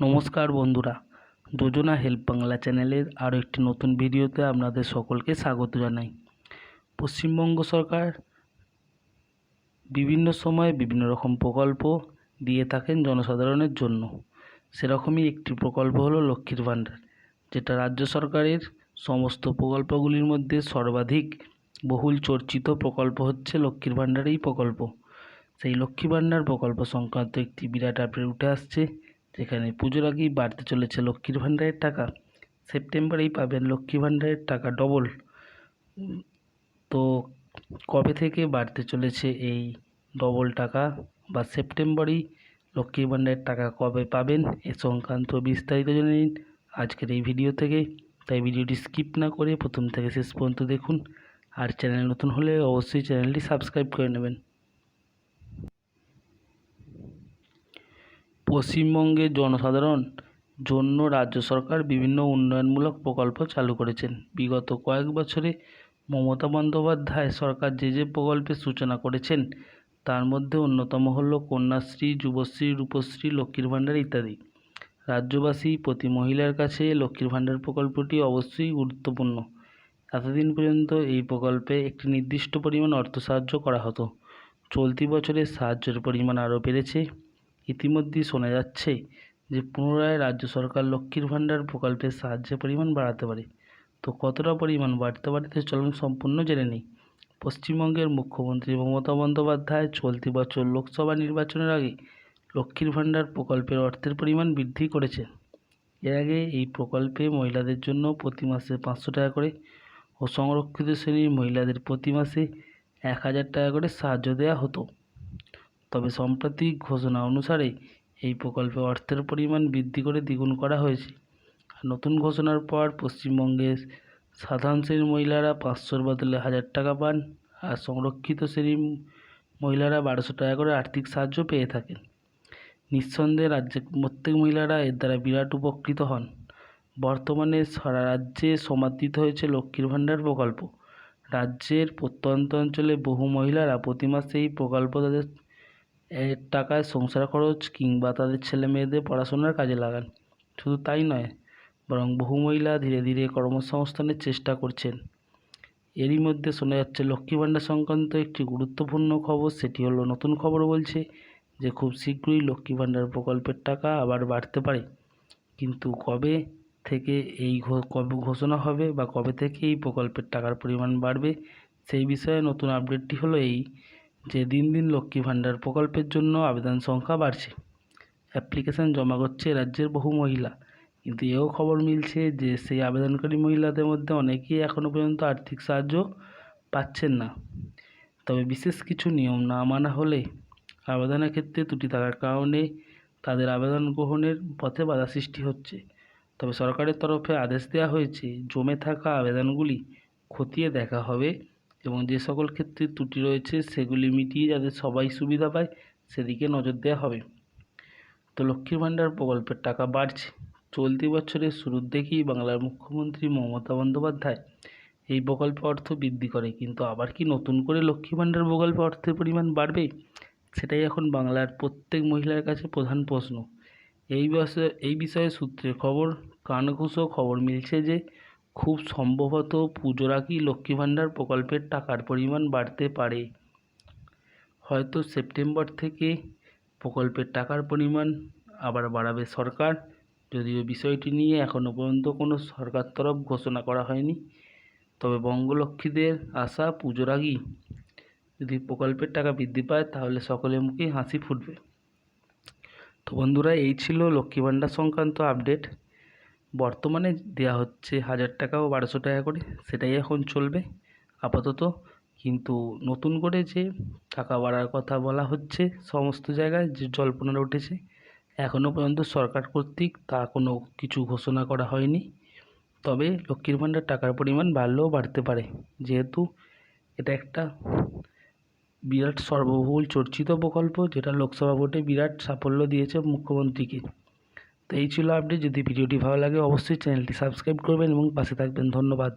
নমস্কার বন্ধুরা যোজনা হেল্প বাংলা চ্যানেলের আরও একটি নতুন ভিডিওতে আপনাদের সকলকে স্বাগত জানাই। পশ্চিমবঙ্গ সরকার বিভিন্ন সময়ে বিভিন্ন রকম প্রকল্প দিয়ে থাকেন জনসাধারণের জন্য। সেরকমই একটি প্রকল্প হলো লক্ষ্মীর ভাণ্ডার, যেটা রাজ্য সরকারের সমস্ত প্রকল্পগুলির মধ্যে সর্বাধিক বহুল চর্চিত প্রকল্প হচ্ছে লক্ষ্মীর ভাণ্ডার এই প্রকল্প। সেই লক্ষ্মী ভাণ্ডার প্রকল্প সংক্রান্ত একটি বিরাট আপডেট উঠে আসছে। যেখানে পুজোর আগেই বাড়তে চলেছে লক্ষ্মীর ভাণ্ডারের টাকা। সেপ্টেম্বরেই পাবেন লক্ষ্মী ভাণ্ডারের টাকা ডবল তো কবে থেকে বাড়তে চলেছে এই ডবল টাকা বা সেপ্টেম্বরেই লক্ষ্মী ভাণ্ডারের টাকা কবে পাবেন এ সংক্রান্ত বিস্তারিত জেনে নিন আজকের এই ভিডিও থেকে। তাই ভিডিওটি স্কিপ না করে প্রথম থেকে শেষ পর্যন্ত দেখুন। আর চ্যানেল নতুন হলে অবশ্যই চ্যানেলটি সাবস্ক্রাইব করে নেবেন। পশ্চিমবঙ্গের জনসাধারণ জন্য রাজ্য সরকার বিভিন্ন উন্নয়নমূলক প্রকল্প চালু করেছেন। বিগত কয়েক বছরে মমতা বন্দ্যোপাধ্যায় সরকার যে যে প্রকল্পের সূচনা করেছেন, তার মধ্যে অন্যতম হল কন্যাশ্রী, যুবশ্রী, রূপশ্রী, লক্ষ্মীর ভাণ্ডার ইত্যাদি। রাজ্যবাসী প্রতি মহিলার কাছে লক্ষ্মীর ভাণ্ডার প্রকল্পটি অবশ্যই গুরুত্বপূর্ণ। এতদিন পর্যন্ত এই প্রকল্পে একটি নির্দিষ্ট পরিমাণ অর্থ সাহায্য করা হতো। চলতি বছরে সাহায্যের পরিমাণ আরও বেড়েছে। ইতিমধ্যেই শোনা যাচ্ছে যে পুনরায় রাজ্য সরকার লক্ষ্মীর ভাণ্ডার প্রকল্পের সাহায্যের পরিমাণ বাড়াতে পারে। তো কতটা পরিমাণ বাড়তে পারে তা চলুন সম্পূর্ণ জেনে নিই। পশ্চিমবঙ্গের মুখ্যমন্ত্রী মমতা বন্দ্যোপাধ্যায় চলতি বছর লোকসভা নির্বাচনের আগে লক্ষ্মীর ভাণ্ডার প্রকল্পের অর্থের পরিমাণ বৃদ্ধি করেছে। এর আগে এই প্রকল্পে মহিলাদের জন্য প্রতি মাসে পাঁচশো টাকা করে ও সংরক্ষিত শ্রেণির মহিলাদের প্রতি মাসে এক হাজার টাকা করে সাহায্য দেওয়া হতো। তবে সাম্প্রতিক ঘোষণা অনুসারে এই প্রকল্পে অর্থের পরিমাণ বৃদ্ধি করে দ্বিগুণ করা হয়েছে। নতুন ঘোষণার পর পশ্চিমবঙ্গের সাধারণ শ্রেণির মহিলারা পাঁচশোর বদলে হাজার টাকা পান আর সংরক্ষিত শ্রেণির মহিলারা বারোশো টাকা করে আর্থিক সাহায্য পেয়ে থাকেন। নিঃসন্দেহে রাজ্যের প্রত্যেক মহিলারা এর দ্বারা বিরাট উপকৃত হন। বর্তমানে সারা রাজ্যে সমাদৃত হয়েছে লক্ষ্মীর ভাণ্ডার প্রকল্প। রাজ্যের প্রত্যন্ত অঞ্চলে বহু মহিলারা প্রতি মাসে এই প্রকল্প তাদের এর টাকায় সংসার খরচ কিংবা তাদের ছেলে মেয়েদের পড়াশোনার কাজে লাগান। শুধু তাই নয়, বরং বহু মহিলা ধীরে ধীরে কর্মসংস্থানের চেষ্টা করছেন। এরই মধ্যে শোনা যাচ্ছে, লক্ষ্মী ভাণ্ডার সংক্রান্ত একটি গুরুত্বপূর্ণ খবর, সেটি হলো নতুন খবর বলছে যে, খুব শীঘ্রই লক্ষ্মী ভাণ্ডার প্রকল্পের টাকা আবার বাড়তে পারে। কিন্তু কবে থেকে এই কবে ঘোষণা হবে বা কবে থেকে এই প্রকল্পের টাকার পরিমাণ বাড়বে, সেই বিষয়ে নতুন আপডেটটি হলো এই যে দিন দিন লক্ষ্মী ভাণ্ডার প্রকল্পের জন্য আবেদন সংখ্যা বাড়ছে। অ্যাপ্লিকেশান জমা করছে রাজ্যের বহু মহিলা। কিন্তু এও খবর মিলছে যে সেই আবেদনকারী মহিলাদের মধ্যে অনেকেই এখনও পর্যন্ত আর্থিক সাহায্য পাচ্ছেন না। তবে বিশেষ কিছু নিয়ম না মানা হলে আবেদনের ক্ষেত্রে ত্রুটি থাকার কারণে তাদের আবেদন গ্রহণের পথে বাধা সৃষ্টি হচ্ছে। তবে সরকারের তরফে আদেশ দেওয়া হয়েছে, জমে থাকা আবেদনগুলি খতিয়ে দেখা হবে এবং যে সকল ক্ষেত্রে ত্রুটি রয়েছে সেগুলি মিটিয়ে যাতে সবাই সুবিধা পায়, সেদিকে নজর দেওয়া হবে। তো লক্ষ্মীর ভাণ্ডার প্রকল্পের টাকা বাড়ছে। চলতি বছরের শুরুর দিকেই বাংলার মুখ্যমন্ত্রী মমতা বন্দ্যোপাধ্যায় এই প্রকল্পে অর্থ বৃদ্ধি করে, কিন্তু আবার কি নতুন করে লক্ষ্মী ভাণ্ডার প্রকল্পে অর্থের পরিমাণ বাড়বে? সেটাই এখন বাংলার প্রত্যেক মহিলার কাছে প্রধান প্রশ্ন। এই বিষয়ে এই বিষয়ে সূত্রে খবর, কানঘুষো খবর মিলছে যে খুব সম্ভবত পুজোর আগেই লক্ষ্মী ভাণ্ডার প্রকল্পের টাকার পরিমাণ বাড়তে পারে। হয়তো সেপ্টেম্বর থেকে প্রকল্পের টাকার পরিমাণ আবার বাড়াবে সরকার। যদিও বিষয়টি নিয়ে এখনও পর্যন্ত কোনো সরকার তরফ ঘোষণা করা হয়নি। তবে বঙ্গলক্ষ্মীদের আশা পুজোর আগেই যদি প্রকল্পের টাকা বৃদ্ধি পায়, তাহলে সকলের মুখে হাসি ফুটবে। তো বন্ধুরা, এই ছিল লক্ষ্মী ভাণ্ডার সংক্রান্ত আপডেট। বর্তমানে দেওয়া হচ্ছে হাজার টাকা ও বারোশো টাকা করে, সেটাই এখন চলবে আপাতত। কিন্তু নতুন করে যে টাকা বাড়ার কথা বলা হচ্ছে সমস্ত জায়গায়, যে জল্পনা উঠেছে এখনও পর্যন্ত সরকার কর্তৃক তা কোনো কিছু ঘোষণা করা হয়নি। তবে লক্ষ্মীর ভাণ্ডার টাকার পরিমাণ বাড়লেও বাড়তে পারে। যেহেতু এটা একটা বিরাট সর্ববহুল চর্চিত প্রকল্প, যেটা লোকসভা ভোটে বিরাট সাফল্য দিয়েছে মুখ্যমন্ত্রীকে। তো এই ছিল আপডেট। যদি ভিডিওটি ভালো লাগে, অবশ্যই চ্যানেলটি সাবস্ক্রাইব করবেন এবং পাশে থাকবেন। ধন্যবাদ।